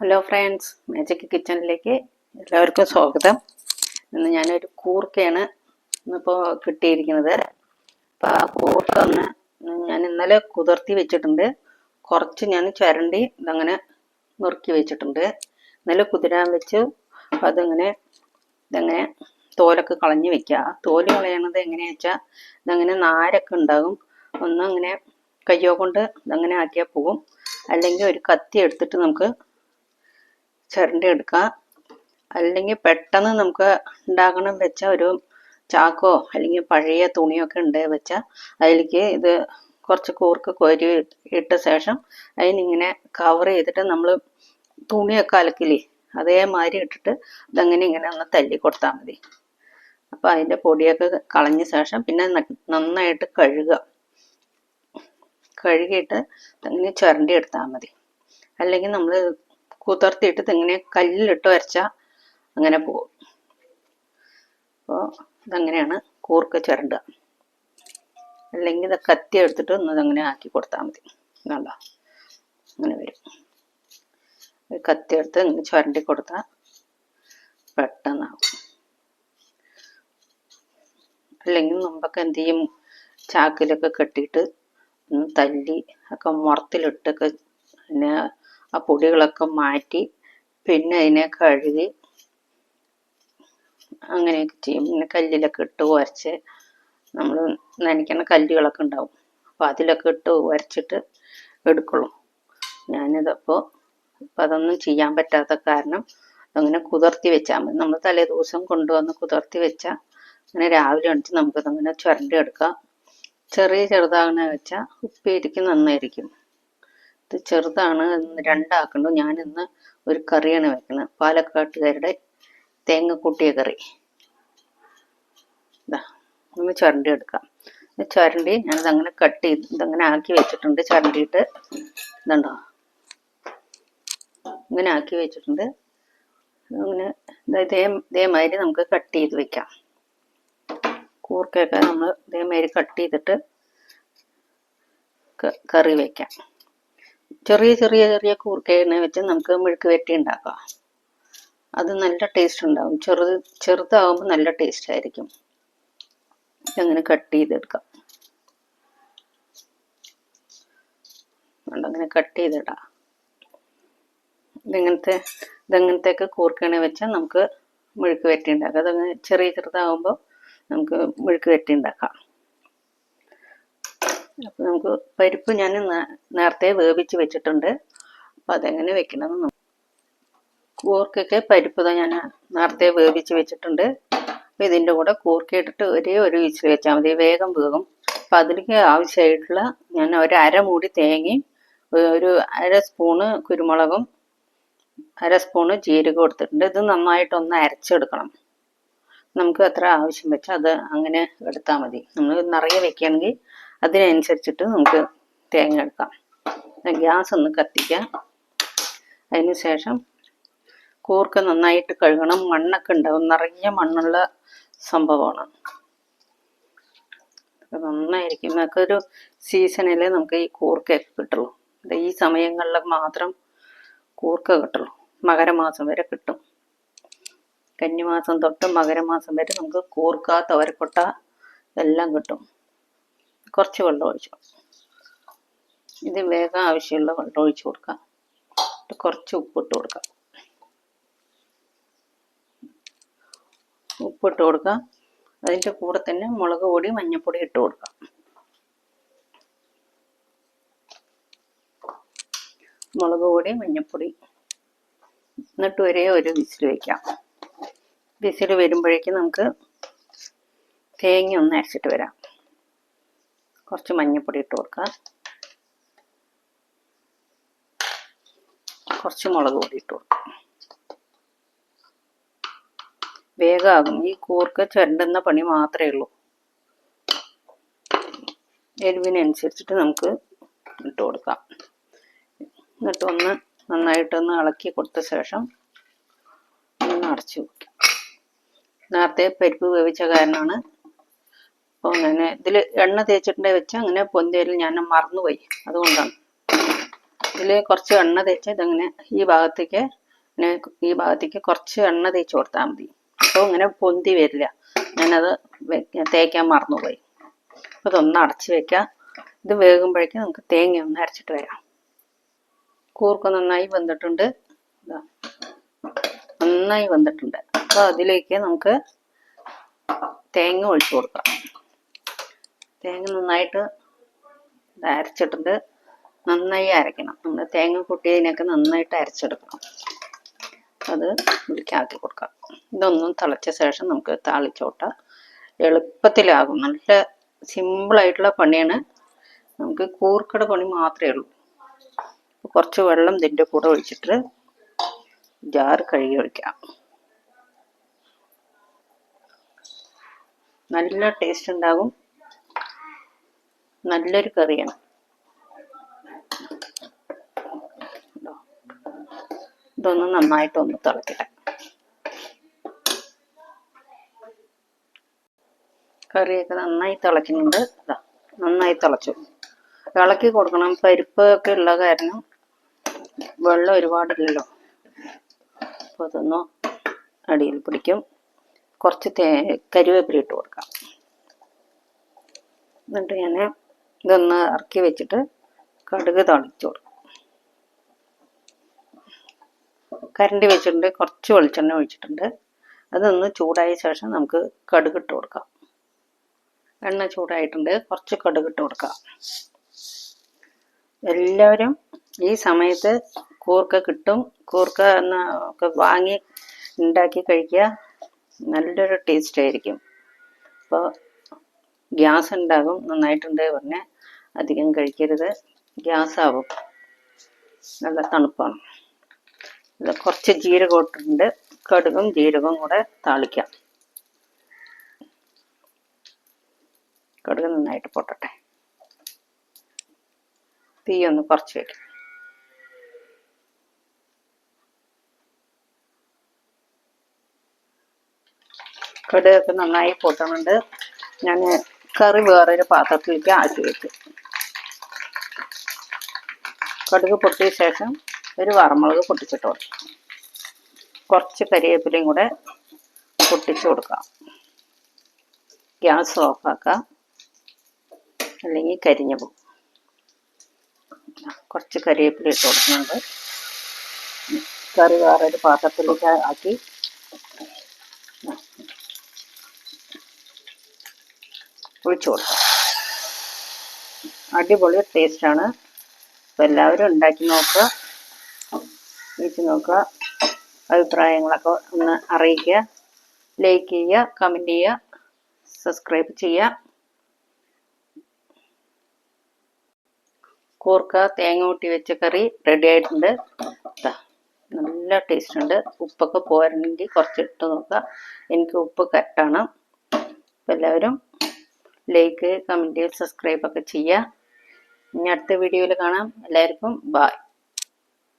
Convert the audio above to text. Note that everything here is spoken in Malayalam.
ഹലോ ഫ്രണ്ട്സ് മാജിക് കിച്ചണിലേക്ക് എല്ലാവർക്കും സ്വാഗതം. ഇന്ന് ഞാനൊരു കൂർക്കയാണ് ഇന്നിപ്പോൾ കിട്ടിയിരിക്കുന്നത്. അപ്പോൾ ആ കൂർക്ക ഒന്ന് ഞാൻ ഇന്നലെ കുതിർത്തി വെച്ചിട്ടുണ്ട്. കുറച്ച് ഞാൻ ചരണ്ടി ഇതങ്ങനെ നുറുക്കി വെച്ചിട്ടുണ്ട്. ഇന്നലെ കുതിരാൻ വെച്ച്. അപ്പോൾ അതിങ്ങനെ ഇതങ്ങനെ തോലൊക്കെ കളഞ്ഞ് വെക്കുക. തോൽ കളയണത് എങ്ങനെയാ വെച്ചാൽ ഇതങ്ങനെ നാരൊക്കെ ഉണ്ടാകും. ഒന്നങ്ങനെ കയ്യോ കൊണ്ട് ഇതങ്ങനെ ആക്കിയാൽ പോകും. അല്ലെങ്കിൽ ഒരു കത്തി എടുത്തിട്ട് നമുക്ക് ചിരണ്ടി എടുക്കാം അല്ലെങ്കിൽ പെട്ടെന്ന് നമുക്ക് ഉണ്ടാക്കണം വെച്ച ഒരു ചാക്കോ അല്ലെങ്കിൽ പഴയ തുണിയൊക്കെ ഉണ്ട് വെച്ചാൽ അതിലേക്ക് ഇത് കുറച്ച് കൂർക്ക് കോരി ഇട്ട ശേഷം അതിനിങ്ങനെ കവർ ചെയ്തിട്ട് നമ്മൾ തുണിയൊക്കെ അലക്കില്ലേ അതേമാതിരി ഇട്ടിട്ട് ഇതങ്ങനെ ഇങ്ങനെ ഒന്ന് തല്ലി കൊടുത്താൽ മതി. അപ്പോൾ അതിന്റെ പൊടിയൊക്കെ കളഞ്ഞ ശേഷം പിന്നെ നന്നായിട്ട് കഴുകുക. കഴുകിയിട്ട് അങ്ങനെ ചുരണ്ടി എടുത്താൽ മതി. അല്ലെങ്കിൽ നമ്മൾ കുതിർത്തിയിട്ട് ഇങ്ങനെ കല്ലിലിട്ട് വരച്ചാൽ അങ്ങനെ പോകും അപ്പോൾ ഇതങ്ങനെയാണ് കൂർക്ക ചുരണ്ടുക അല്ലെങ്കിൽ ഇത് കത്തി എടുത്തിട്ട് ഒന്ന് ഇതങ്ങനെ ആക്കി കൊടുത്താൽ മതി. കണ്ടോ അങ്ങനെ വരും. കത്തി എടുത്ത് ഇങ്ങനെ ചുരണ്ടി കൊടുത്താൽ പെട്ടെന്നാവും. അല്ലെങ്കിൽ മുമ്പൊക്കെ എന്ത് ചെയ്യും? ചാക്കിലൊക്കെ കെട്ടിയിട്ട് തല്ലി ഒക്കെ മുറത്തിലിട്ടൊക്കെ പിന്നെ ആ പൊടികളൊക്കെ മാറ്റി പിന്നെ അതിനെ കഴുകി അങ്ങനെയൊക്കെ ചെയ്യും. പിന്നെ കല്ലിലൊക്കെ ഇട്ട് ഉരച്ച് നമ്മൾ നനയ്ക്കുന്ന കല്ലുകളൊക്കെ ഉണ്ടാവും. അപ്പോൾ അതിലൊക്കെ ഇട്ട് ഉരച്ചിട്ട് എടുക്കുള്ളൂ. ഞാനിതപ്പോൾ ഇപ്പം അതൊന്നും ചെയ്യാൻ പറ്റാത്ത കാരണം അങ്ങനെ കുതിർത്തി വെച്ചാൽ മതി. നമ്മൾ തലേ ദിവസം കൊണ്ടുവന്ന് കുതിർത്തി വെച്ചാൽ അങ്ങനെ രാവിലെ എണിച്ച് നമുക്കതങ്ങനെ ചുരണ്ടി എടുക്കാം. ചെറിയ ചെറുതാകണ വെച്ചാൽ ഉപ്പേരിക്ക് നന്നായിരിക്കും. ഇത് ചെറുതാണ് രണ്ടാക്കണ്ടു. ഞാൻ ഇന്ന് ഒരു കറിയാണ് വെക്കുന്നത് പാലക്കാട്ടുകാരുടെ തേങ്ങ കൂട്ടിയ കറി. ഇതാ ഒന്ന് ചുരണ്ടി എടുക്കാം. ചുരണ്ടി ഞാനിത് അങ്ങനെ കട്ട് ചെയ്ത് ഇതങ്ങനെ ആക്കി വെച്ചിട്ടുണ്ട്. ചുരണ്ടിയിട്ട് ഇതുണ്ടോ? ഇങ്ങനെ ആക്കി വെച്ചിട്ടുണ്ട്. അങ്ങനെ ഇതേ ഇതേമാതിരി നമുക്ക് കട്ട് ചെയ്ത് വെക്കാം. കൂർക്കയൊക്കെ നമ്മൾ ഇതേമാതിരി കട്ട് ചെയ്തിട്ട് കറി വെക്കാം. ചെറിയ ചെറിയ ചെറിയ കൂർക്കയെണ്ണ വെച്ച് നമുക്ക് മെഴുക്ക് വെട്ടി ഉണ്ടാക്കാം. അത് നല്ല ടേസ്റ്റ് ഉണ്ടാവും. ചെറുത് ചെറുതാവുമ്പോൾ നല്ല ടേസ്റ്റ് ആയിരിക്കും. അങ്ങനെ കട്ട് ചെയ്തെടുക്കാം. അങ്ങനെ കട്ട് ചെയ്തിടാം. ഇതിങ്ങനത്തെ ഇതങ്ങനത്തെയൊക്കെ കൂർക്കണ വെച്ചാൽ നമുക്ക് മെഴുക്ക് വെട്ടി ഉണ്ടാക്കാം. അതങ്ങനെ ചെറിയ ചെറുതാവുമ്പോൾ നമുക്ക് മെഴുക്ക് വെട്ടി ഉണ്ടാക്കാം. അപ്പോൾ നമുക്ക് പരിപ്പ് ഞാൻ നേരത്തെ വേവിച്ച് വെച്ചിട്ടുണ്ട്. അപ്പോൾ അതെങ്ങനെ വെക്കണമെന്ന് കൂർക്കൊക്കെ പരിപ്പ് ഞാൻ നേരത്തെ വേവിച്ച് വെച്ചിട്ടുണ്ട്. അപ്പോൾ ഇതിന്റെ കൂടെ കൂർക്ക ഇട്ടിട്ട് ഒരേ ഒരു ഇച്ചിരി വെച്ചാൽ മതി. വേഗം വേകും അപ്പം അതിലേക്ക് ആവശ്യമായിട്ടുള്ള ഞാൻ ഒരു അര മൂടി തേങ്ങയും ഒരു അര സ്പൂണ് കുരുമുളകും അര സ്പൂണ് ജീരകം എടുത്തിട്ടുണ്ട്. ഇത് നന്നായിട്ടൊന്ന് അരച്ചെടുക്കണം. നമുക്ക് എത്ര ആവശ്യം വെച്ചാൽ അത് അങ്ങനെ എടുത്താൽ മതി. നമ്മൾ നിറയെ വെക്കുകയാണെങ്കിൽ അതിനനുസരിച്ചിട്ട് നമുക്ക് തേങ്ങ എടുക്കാം ഗ്യാസ് ഒന്ന് കത്തിക്കാം അതിനുശേഷം കൂർക്ക നന്നായിട്ട് കഴുകണം. മണ്ണൊക്കെ ഉണ്ടാവും നിറയെ മണ്ണുള്ള സംഭവമാണ്. നന്നായിരിക്കും. നമുക്ക് ഒരു സീസണിൽ നമുക്ക് ഈ കൂർക്കയൊക്കെ കിട്ടുള്ളൂ. ഈ സമയങ്ങളിൽ മാത്രം കൂർക്ക കിട്ടുള്ളൂ. മകരമാസം വരെ കിട്ടും. കന്നിമാസം തൊട്ട് മകരമാസം വരെ നമുക്ക് കൂർക്ക തവരക്കൊട്ട എല്ലാം കിട്ടും. കുറച്ച് വെള്ളം ഒഴിച്ചു ഇത് വേഗം ആവശ്യമുള്ള വെള്ളം ഒഴിച്ചു കൊടുക്കാം. കുറച്ച് ഉപ്പിട്ട് കൊടുക്കാം. ഉപ്പിട്ട് കൊടുക്കാം. അതിന്റെ കൂടെ തന്നെ മുളക് പൊടി മഞ്ഞൾപ്പൊടി ഇട്ട് കൊടുക്കാം. മുളക് പൊടി മഞ്ഞൾപ്പൊടി. എന്നിട്ട് ഒരേ ഒരു വിസിൽ വയ്ക്കാം വിസിൽ വരുമ്പോഴേക്കും നമുക്ക് തേങ്ങ ഒന്ന് അരച്ചിട്ട് വരാം. കുറച്ച് മഞ്ഞൾപ്പൊടി ഇട്ട് കൊടുക്കുക. കുറച്ച് മുളക് പൊടി ഇട്ട് കൊടുക്കുക. വേഗമാകും. ഈ കൂർക്ക ചുരണ്ടുന്ന പണി മാത്രമേ ഉള്ളൂ. എരിവിനനുസരിച്ചിട്ട് നമുക്ക് ഇട്ട് കൊടുക്കാം. എന്നിട്ട് ഒന്ന് നന്നായിട്ടൊന്ന് ഇളക്കി കൊടുത്ത ശേഷം ഒന്ന് അടച്ചു വെക്കാം നേരത്തെ പരിപ്പ് വേവിച്ച കാരണമാണ് അപ്പോൾ അങ്ങനെ ഇതിൽ എണ്ണ തേച്ചിട്ടുണ്ടെ വെച്ചാൽ അങ്ങനെ പൊന്തയിൽ ഞാൻ മറന്നുപോയി. അതുകൊണ്ടാണ്. ഇതിൽ കുറച്ച് എണ്ണ തേച്ച് ഇതങ്ങനെ ഈ ഭാഗത്തേക്ക് ഇങ്ങനെ ഈ ഭാഗത്തേക്ക് കുറച്ച് എണ്ണ തേച്ച് കൊടുത്താൽ മതി. അപ്പോൾ ഇങ്ങനെ പൊന്തി വരില്ല. ഞാനത് തേക്കാൻ മറന്നുപോയി. അപ്പോൾ ഇതൊന്ന് അടച്ച് വെക്കാം. ഇത് വേകുമ്പോഴേക്കും നമുക്ക് തേങ്ങ ഒന്ന് അരച്ചിട്ട് വരാം. കൂർക്ക നന്നായി വെന്തിട്ടുണ്ട്. നന്നായി വെന്തിട്ടുണ്ട്. അപ്പോൾ അതിലേക്ക് നമുക്ക് തേങ്ങ ഒഴിച്ചു കൊടുക്കാം. തേങ്ങ നന്നായിട്ട് അരച്ചിട്ടുണ്ട്. നന്നായി അരക്കണം നമ്മൾ തേങ്ങ കൂട്ടിയതിനൊക്കെ നന്നായിട്ട് അരച്ചെടുക്കണം. അത് ഇതിലേക്കാക്കി കൊടുക്കാം. ഇതൊന്നും തിളച്ച ശേഷം നമുക്ക് താളിച്ചോട്ട. എളുപ്പത്തിലാകും. നല്ല സിമ്പിളായിട്ടുള്ള പണിയാണ്. നമുക്ക് കൂർക്കട പണി മാത്രമേ ഉള്ളൂ. കുറച്ച് വെള്ളം ഇതിന്റെ കൂടെ ഒഴിച്ചിട്ട് ജാർ കഴുകി ഒഴിക്കാം. നല്ല ടേസ്റ്റ് ഉണ്ടാകും. നല്ലൊരു കറിയാണ്. ഇതൊന്ന് നന്നായിട്ട് ഒന്ന് തിളക്കട്ടെ. കറിയൊക്കെ നന്നായി തിളക്കുന്നുണ്ട്. നന്നായി തിളച്ചു. ഇളക്കി കൊടുക്കണം. പരിപ്പ് ഒക്കെ ഉള്ള കാരണം വെള്ളം ഒരുപാടില്ലല്ലോ. അപ്പോൾ അതൊന്ന് അടിയിൽ പിടിക്കും. കുറച്ച് തേ ഇട്ട് കൊടുക്കാം. എന്നിട്ട് ഞാൻ ഇതൊന്ന് ഇറക്കി വെച്ചിട്ട് കടുക് തളിച്ചു കൊടുക്കും കരണ്ടി വെച്ചിട്ടുണ്ട് കുറച്ച് വെളിച്ചെണ്ണ ഒഴിച്ചിട്ടുണ്ട്. അതൊന്ന് ചൂടായ ശേഷം നമുക്ക് കടുക് ഇട്ട് കൊടുക്കാം. എണ്ണ ചൂടായിട്ടുണ്ട് കുറച്ച് കടുക് ഇട്ട് കൊടുക്കാം. എല്ലാവരും ഈ സമയത്ത് കൂർക്ക കിട്ടും. കൂർക്ക എന്ന ഒക്കെ വാങ്ങി ഉണ്ടാക്കി കഴിക്കുക. നല്ലൊരു ടേസ്റ്റ് ആയിരിക്കും. അപ്പോൾ ഗ്യാസ് ഉണ്ടാകും നന്നായിട്ടുണ്ട് പറഞ്ഞ് അധികം കഴിക്കരുത്. ഗ്യാസ് ആവും നല്ല തണുപ്പാണ്. കുറച്ച് ജീരകം ഇട്ടിട്ടുണ്ട് കടുകും ജീരകവും കൂടെ താളിക്കാം. കടുക് നന്നായിട്ട് പൊട്ടട്ടെ. തീ ഒന്ന് കുറച്ച് വയ്ക്കും കടുകൊക്കെ നന്നായി പൊട്ടുന്നുണ്ട് ഞാൻ കറി വേറൊരു പാത്രത്തിലേക്ക് ആക്കി വെക്കും. കടുക് പൊട്ടിയ ശേഷം ഒരു വറമുളക് പൊട്ടിച്ചിട്ട് കൊടുക്കും. കുറച്ച് കരിവേപ്പിലയും കൂടെ പൊട്ടിച്ച് കൊടുക്കാം. ഗ്യാസ് ഓഫാക്കാം അല്ലെങ്കിൽ കരിഞ്ഞു പോകും. കുറച്ച് കരിവേപ്പില ഇട്ട് കൊടുക്കുന്നുണ്ട്. കറി വേറൊരു പാത്രത്തിലേക്ക് ആക്കി ഒഴിച്ചു കൊടുക്കാം അടിപൊളി ടേസ്റ്റാണ് അപ്പോൾ എല്ലാവരും ഉണ്ടാക്കി നോക്കുക. കഴിച്ച് നോക്കുക. അഭിപ്രായങ്ങളൊക്കെ ഒന്ന് അറിയിക്കുക. ലൈക്ക് ചെയ്യുക കമന്റ് ചെയ്യുക സബ്സ്ക്രൈബ് ചെയ്യുക. കൂർക്ക തേങ്ങ കൂട്ടി വെച്ച കറി റെഡി ആയിട്ടുണ്ട്. നല്ല ടേസ്റ്റ് ഉണ്ട്. ഉപ്പൊക്കെ പോരണമെങ്കിൽ കുറച്ചിട്ട് നോക്കുക. എനിക്ക് ഉപ്പ് അപ്പോൾ എല്ലാവരും ലൈക്ക് കമന്റ് സബ്സ്ക്രൈബ് ഒക്കെ ചെയ്യുക. ഇനി അടുത്ത വീഡിയോയിൽ കാണാം. എല്ലാവർക്കും ബായ്